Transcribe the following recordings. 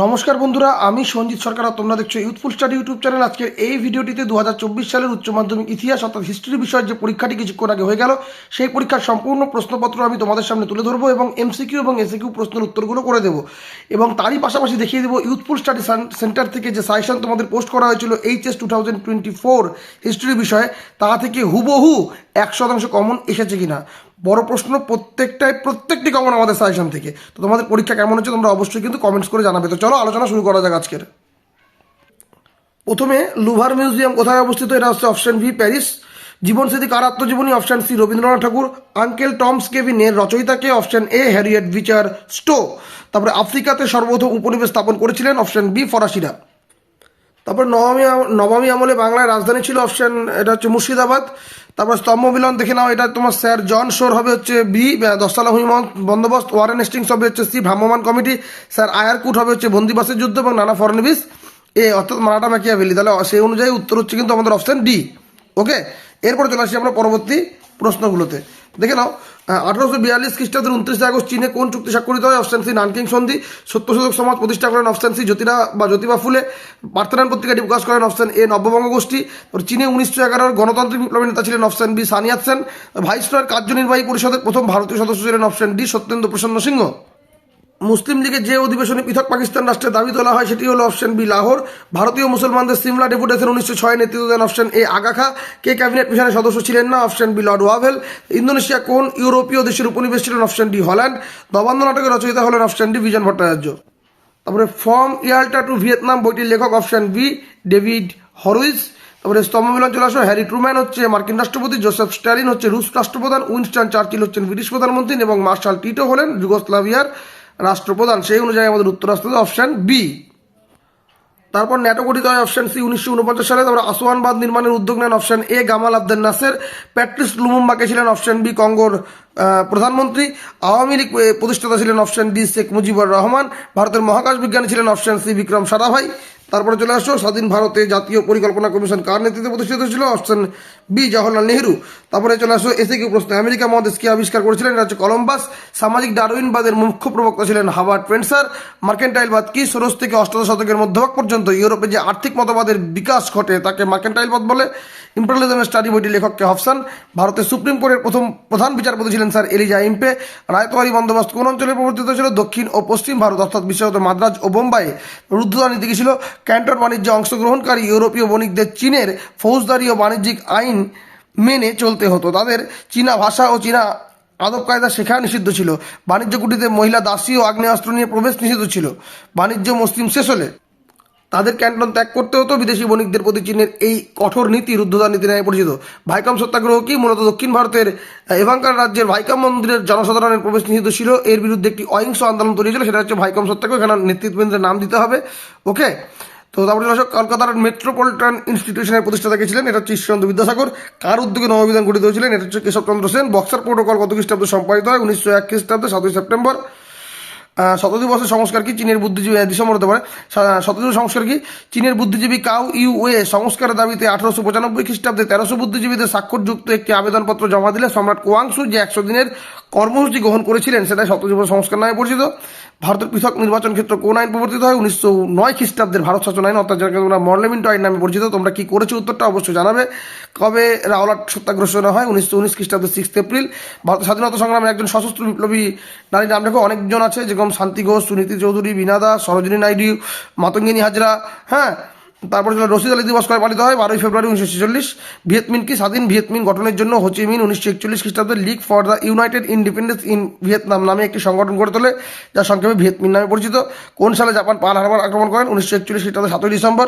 নমস্কার বন্ধুরা, আমি সঞ্জিত সরকার তোমরা দেখছ ইউথফুল স্টাডি ইউটিউব চ্যানেল আজকের এই ভিডিওটিতে দু হাজার চব্বিশ সালের উচ্চ মাধ্যমিক ইতিহাস অর্থাৎ হিস্ট্রি বিষয়ের যে পরীক্ষাটি কিছুক্ষণ আগে হয়ে গেল, সেই পরীক্ষার সম্পূর্ণ প্রশ্নপত্র আমি তোমাদের সামনে তুলে ধরবো এবং এমসিকিউ এবং এসিকিউ প্রশ্নের উত্তরগুলো করে দেবো। এবং তারই পাশাপাশি দেখিয়ে দেবো ইউথফুল স্টাডি সেন্টার থেকে যে সাজেশন তোমাদের পোস্ট করা হয়েছিল HS two thousand twenty four history বিষয়ে, তা থেকে হুবহু এক শতাংশ কমন এসেছে কিনা? বড় প্রশ্ন, প্রত্যেকটাই, প্রত্যেকটি কমন আমাদের সাজেশন থেকে। তো তোমাদের পরীক্ষা কেমন হচ্ছে তোমরা অবশ্যই কিন্তু কমেন্টস করে জানাবে। তো চলো আলোচনা শুরু করা যাক আজকের। প্রথমে লুভার মিউজিয়াম কোথায় অবস্থিত? এটা হচ্ছে অপশন ভি প্যারিস জীবনস্মৃতি কার আত্মজীবনী? Option C Rabindranath Thakur. Uncle Tom's কেভিনের রচয়িতাকে? Option A Harriet Beecher Stowe তারপরে আফ্রিকাতে সর্বপ্রথম উপনিবেশ স্থাপন করেছিলেন অপশন বি ফরাসিরা। তারপর নবমী নবমী আমলে বাংলায় রাজধানী ছিল অপশন, এটা হচ্ছে মুর্শিদাবাদ। তারপর স্তম্ভ মিলন দেখে নাও, এটা তোমার স্যার জন শোর হবে হচ্ছে বি দশতলা হুইমন বন্দোবস্ত ওয়ারেন হেস্টিংস হবে হচ্ছে সি ভ্রাম্যমান কমিটি। স্যার আয়ারকুট হবে হচ্ছে বন্দিবাসের যুদ্ধ এবং নানা ফরেনবিস এ, অর্থাৎ মারাঠা ম্যাকিয়াভেলি তাহলে সেই অনুযায়ী উত্তর হচ্ছে কিন্তু আমাদের অপশন ডি। ওকে এরপরে চলে আসি আমরা পরবর্তী প্রশ্নগুলোতে। দেখে নাও আঠারোশো বিয়াল্লিশ খ্রিস্টাব্দের উনত্রিশে আগস্ট চীনে কোন চুক্তি স্বাক্ষরিত হয়? অপশন সি নানকিং সন্ধি। সত্য শতক সমাজ প্রতিষ্ঠা করেন। অপশন সি জ্যোতিরা বা জ্যোতিবা ফুলে। পার্থনান পত্রিকাটি প্রকাশ করেন। অপশন এ নব্যবঙ্গ গোষ্ঠী। চীনে উনিশশো এগারোর গণতান্ত্রিক বিপ্লবী নেতা ছিলেন অপশন বি সানিয়াত সেন। ভাইসরয়ের কার্যনির্বাহী পরিষদের প্রথম ভারতীয় সদস্য ছিলেন অপশন ডি সত্যেন্দ্র প্রসন্ন সিংহ। মুসলিম লীগের যে অধিবেশনে পৃথক পাকিস্তান রাষ্ট্রের দাবি তোলা হয়, সেটি হলো অপশন বি, লাহোর। ভারতীয় মুসলমানদের সিমলা ডেপুটেশন উনিশশো ছয় নেতৃত্ব then option A, আগাখা। K cabinet মিশনের সদস্য ছিলেন না? Option B, lord Wavell. Indonesia কোন ইউরোপীয় দেশের উপনিবেশ ছিলেন? Option D, Holland. দবান্ন নাটকের রচয়িতা হলেন অপশন ডি, বিজন ভট্টাচার্য। তারপরে ফর্ম ইয়াল্টা টু ভিয়েতনাম বইটির লেখক অপশন বি, ডেভিড হরুইস তারপরে স্তম্ভ মিলন চলে আসো হ্যারি ট্রুম্যান হচ্ছে মার্কিন রাষ্ট্রপতি, জোসেফ স্ট্যালিন হচ্ছে রুশ রাষ্ট্রপ্রধান, উইনস্টন চার্চিল হচ্ছেন ব্রিটিশ প্রধানমন্ত্রী এবং মার্শাল টিটো হলেন যুগোস্লাভিয়ার। রাষ্ট্রপ্রধান, সেই অনুযায়ী আমাদের উত্তর আসতে অপশন বি তারপর ন্যাটো গঠিত হয় অপশান সি উনিশশো উনপঞ্চাশ সালে। তারপর আসোয়ান বাঁধ নির্মাণের উদ্যোগ নেন option A Gamal Abdel Nasser. Patrice লুমুম্বাকে ছিলেন অপশান বি কঙ্গোর প্রধানমন্ত্রী। আওয়ামী লীগ প্রতিষ্ঠাতা ছিলেন অপশান ডি শেখ মুজিবুর রহমান। ভারতের মহাকাশ বিজ্ঞানী ছিলেন অপশান সি বিক্রম সারাভাই তারপরে চলে আসো স্বাধীন ভারতে জাতীয় পরিকল্পনা কমিশন কার নেতৃত্বে প্রতিষ্ঠিত ছিল অপশন বি, জওহরলাল নেহরু। তারপরে চলে আসো এসে কি প্রশ্ন। আমেরিকা মহাদেশ মহাদেশকে আবিষ্কার করেছিলেন? এটা হচ্ছে কলম্বাস। সামাজিক ডারউইনবাদের মুখ্য প্রবক্তা ছিলেন হাবার্ট পেন্সার মার্কেন্টাইলবাদ কি ষোড়শ থেকে অষ্টাদশ শতকের মধ্যভাগ পর্যন্ত ইউরোপে যে আর্থিক মতবাদের বিকাশ ঘটে তাকে মার্কেন্টাইলবাদ বলে? ইম্পেরিয়ালিজমের স্টাডি বইটি লেখককে হফসান। ভারতের সুপ্রিম কোর্টের প্রথম প্রধান বিচারপতি ছিলেন স্যার এলিজা ইম্পে। রায়তওয়ারি বন্দোবস্ত কোন অঞ্চলে প্রবর্তিত ছিল? দক্ষিণ ও পশ্চিম ভারত, অর্থাৎ বিশেষত মাদ্রাজ ও বোম্বাই। রুদ্ধতা নীতি কি ছিল? ক্যান্টন বাণিজ্যে অংশগ্রহণকারী ইউরোপীয় বণিকদের চীনের ফৌজদারি ও বাণিজ্যিক আইন মেনে চলতে হতো। তাদের চীনা ভাষা ও চীনা আদব কায়দা শেখা নিষিদ্ধ ছিল। বাণিজ্য কুটিতে মহিলা দাসী ও আগ্নেয়াস্ত্র নিয়ে প্রবেশ নিষিদ্ধ ছিল। বাণিজ্য মুসলিম শেষ হলে তাদের ক্যান্টন ত্যাগ করতে হতো। বিদেশি বণিকদের প্রতি চীনের এই কঠোর নীতি রুদ্ধতা নীতি নামে পরিচিত। ভাইকাম সত্যাগ্রহ কি মূলত দক্ষিণ ভারতের এভাঙ্কার রাজ্যের ভাইকাম মন্দিরের জনসাধারণের প্রবেশ নিষিদ্ধ ছিল। এর বিরুদ্ধে একটি অহিংস আন্দোলন তৈরি ছিল সেটা হচ্ছে ভাইকাম সত্যাগ্রহ। এখানে নেতৃত্ববৃন্দের নাম দিতে হবে। ওকে তো তারপরে আসো, কলকাতার মেট্রোপলিটন ইনস্টিটিউশনের প্রতিষ্ঠাতা কে ছিলেন? এটা হচ্ছে ঈশ্বরচন্দ্র বিদ্যাসাগর। কার উদ্যোগে নববিধান গঠিত হয়েছিলেন? এটা হচ্ছে কেশবচন্দ্র সেন। বক্সার প্রোটোকল কত খ্রিস্টাব্দে সম্পাদিত হয়? উনিশশো এক খ্রিস্টাব্দে, সাতই সেপ্টেম্বর। শতদিবসের সংস্কার কি চীনের বুদ্ধিজীবী ডিসেম্বর হতে পারে। শতদিবস সংস্কার কি চীনের বুদ্ধিজীবী কাউ ইউ ওয়ে সংস্কারের দাবিতে আঠারোশো পঁচানব্বই খ্রিস্টাব্দে তেরোশো বুদ্ধিজীবীদের স্বাক্ষরযুক্ত একটি আবেদনপত্র জমা দিলে সম্রাট কোয়াংসু যে একশো দিনের কর্মসূচি গ্রহণ করেছিলেন, সেটাই শতদিবস সংস্কার নামে পরিচিত। ভারতের পৃথক নির্বাচন ক্ষেত্র কোন আইন প্রবর্তিত হয়? উনিশশো নয় খ্রিস্টাব্দের ভারত শাসন আইন, অর্থাৎ যেটাকে তোমরা মর্লেমিন্টো আইন নামে পরিচিত। তোমরা কি করেছ উত্তরটা অবশ্যই জানাবে। কবে রাওলাট সত্যাগ্রহ হয়? উনিশশো উনিশ খ্রিস্টাব্দের সিক্স এপ্রিল ভারতের স্বাধীনতা সংগ্রামের একজন সশস্ত্র বিপ্লবী নারী নাম লেখো অনেকজন আছে যেরকম শান্তি ঘোষ, সুনীতি চৌধুরী, বিনা দাস, সরোজিনী নাইডু, মাতঙ্গিনী হাজরা হ্যাঁ? তারপরে ছিল রশিদ আলী দিবস কবে পালিত হয় বারোই ফেব্রুয়ারি উনিশশো ছেচল্লিশ। ভিয়েতমিন কি স্বাধীন ভিয়েতমিন গঠনের জন্য হোচিমিন উনিশশো একচল্লিশ খ্রিস্টাব্দে league for the united independence in Vietnam নামে একটি সংগঠন গড়ে তোলে যা সংক্ষেপে ভিয়েতমিন নামে পরিচিত। কোন সালে জাপান পাল হারবার আক্রমণ করেন? উনিশশো একচল্লিশ খ্রিস্টাব্দে সাতই ডিসেম্বর।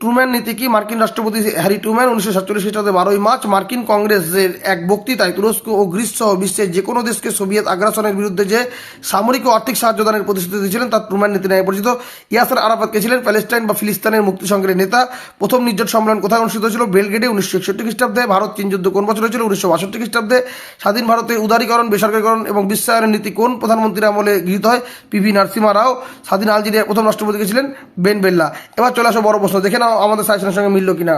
ট্রুম্যান নীতি কি মার্কিন রাষ্ট্রপতি হ্যারি ট্রুম্যান উনিশশো সাতচল্লিশ খ্রিস্টাব্দে বারোই মার্চ মার্কিন কংগ্রেসের এক বক্তৃতায় তুরস্ক ও গ্রিস সহ বিশ্বের যে কোনো দেশকে সোভিয়েত আগ্রাসনের বিরুদ্ধে যে সামরিক ও আর্থিক সাহায্য দানের প্রতিশ্রুতি দিয়েছিলেন তার ট্রুম্যান নীতি নামে পরিচিত। ইয়াসার আরাফাত কে ছিলেন প্যালেস্টাইন বা ফিলিস্তানের মুক্তি সংগ্রামের নেতা। প্রথম নির্যাত সম্মেলন কোথায় অনুষ্ঠিত হয়েছিল? বেলগেটে উনিশশো একষট্টি খ্রিস্টাব্দে। ভারত চীন যুদ্ধ কোন বছর হয়েছিল? উনিশশো বাষট্টি খ্রিস্টাব্দে। স্বাধীন ভারতের উদারীকরণ, বেসরকারীকরণ এবং বিশ্বায়নের নীতি কোন প্রধানমন্ত্রীর আমলে গৃহীত হয়? পিভি নরসিমা রাও। স্বাধীন আলজেরিয়ার প্রথম রাষ্ট্রপতি কে ছিলেন বেন বেল্লা। এবার চলে আসো বড় প্রশ্ন। দেখে নাও আমাদের সাজেশনের সঙ্গে মিলল কিনা?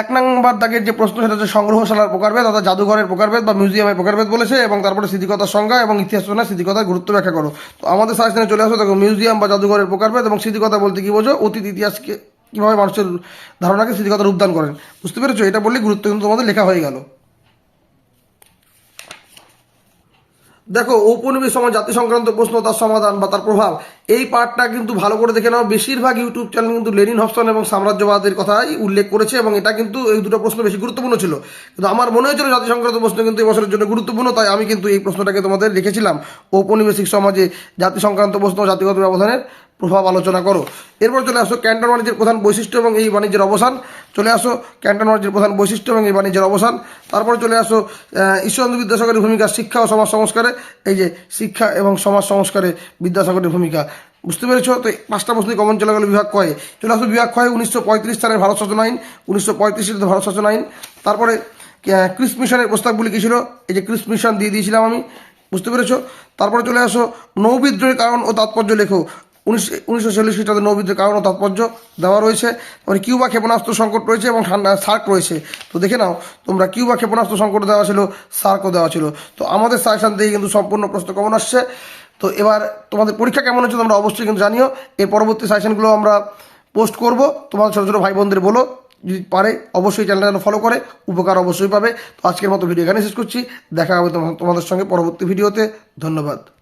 এক নম্বর তাকে যে প্রশ্ন, সেটা হচ্ছে সংগ্রহশালার প্রকারভেদ অর্থাৎ জাদুঘরের প্রকারভেদ বা মিউজিয়ামের প্রকারভেদ বলেছে এবং তারপরে স্মৃতিকতার সংজ্ঞা এবং ইতিহাস শোনা স্মৃতিকতার গুরুত্ব ব্যাখ্যা করো। তো আমাদের সাজেশনে চলে আসো, দেখো, মিউজিয়াম বা জাদুঘরের প্রকারভেদ এবং স্মৃতিকতা বলতে কি বোঝো? অতীত ইতিহাসকে কীভাবে মানুষের ধারণাকে স্মৃতিকতা রূপদান করেন? বুঝতে পেরেছ? এটা বললে গুরুত্ব কিন্তু তোমাদের লেখা হয়ে গেল। দেখো ঔপনিবেশ সমাজ জাতি সংক্রান্ত প্রশ্ন, তার সমাধান বা তার প্রভাব, এই পার্টটা কিন্তু ভালো করে দেখে নাও। বেশিরভাগ ইউটিউব চ্যানেল কিন্তু লেনিন হস্তন এবং সাম্রাজ্যবাদের কথাই উল্লেখ করেছে এবং এটা কিন্তু এই দুটো প্রশ্ন বেশি গুরুত্বপূর্ণ ছিল। কিন্তু আমার মনে হয়েছিল জাতি সংক্রান্ত প্রশ্ন কিন্তু এই বছরের জন্য গুরুত্বপূর্ণ, তাই আমি কিন্তু এই প্রশ্নটাকে তোমাদের লিখেছিলাম। ঔপনিবেশিক সমাজে জাতি সংক্রান্ত প্রশ্ন, জাতিগত ব্যবধানের প্রভাব আলোচনা করো। এরপর চলে আসো ক্যান্টন বাণিজ্যের প্রধান বৈশিষ্ট্য এবং এই বাণিজ্যের অবসান। চলে আসো ক্যান্টন বাণিজ্যের প্রধান বৈশিষ্ট্য এবং এই বাণিজ্যের অবসান। তারপরে চলে আসো ঈশ্বরচন্দ্র বিদ্যাসাগরের ভূমিকা, শিক্ষা ও সমাজ সংস্কারে। এই যে শিক্ষা এবং সমাজ সংস্কারে বিদ্যাসাগরের ভূমিকা। বুঝতে পেরেছ? তো পাঁচটা প্রশ্নই কমন চলে গেল বিভাগ কয়ে। চলে আসো বিভাগ কয়ে, উনিশশো পঁয়ত্রিশ সালের ভারত শাসন আইন, উনিশশো পঁয়ত্রিশ সালের ভারত শাসন আইন। তারপরে ক্রিস মিশনের প্রস্তাবগুলি কী ছিল? এই যে ক্রিস মিশন দিয়ে দিয়েছিলাম আমি। বুঝতে পেরেছ? তারপরে চলে আসো নৌবিদ্রোহের কারণ ও তাৎপর্য লেখো। উনিশ, উনিশশো চল্লিশ খ্রিস্টাব্দে নৌবিদ্রোহের কারণ ও তাৎপর্য দেওয়া রয়েছে। তারপরে কিউবা ক্ষেপণাস্ত্র সংকট রয়েছে এবং ঠান্ডা সার্ক রয়েছে। তো দেখে নাও, তোমরা কিউবা ক্ষেপণাস্ত্র সংকট দেওয়া ছিল, সার্কও দেওয়া ছিল। তো আমাদের সাজেশন থেকে কিন্তু সম্পূর্ণ প্রশ্ন কমন আসছে। তো এবার তোমাদের পরীক্ষা কেমন হচ্ছে তোমরা অবশ্যই কিন্তু জানিও। এর পরবর্তী সাজেশনগুলো আমরা পোস্ট করব। তোমাদের ছোটো ছোটো ভাই বোনদের বলো। যদি পারে, অবশ্যই চ্যানেলটা যেন ফলো করে, উপকার অবশ্যই পাবে। তো আজকের মতো ভিডিও এখানে শেষ করছি। দেখা হবে তোমা- তোমাদের সঙ্গে পরবর্তী ভিডিওতে। ধন্যবাদ।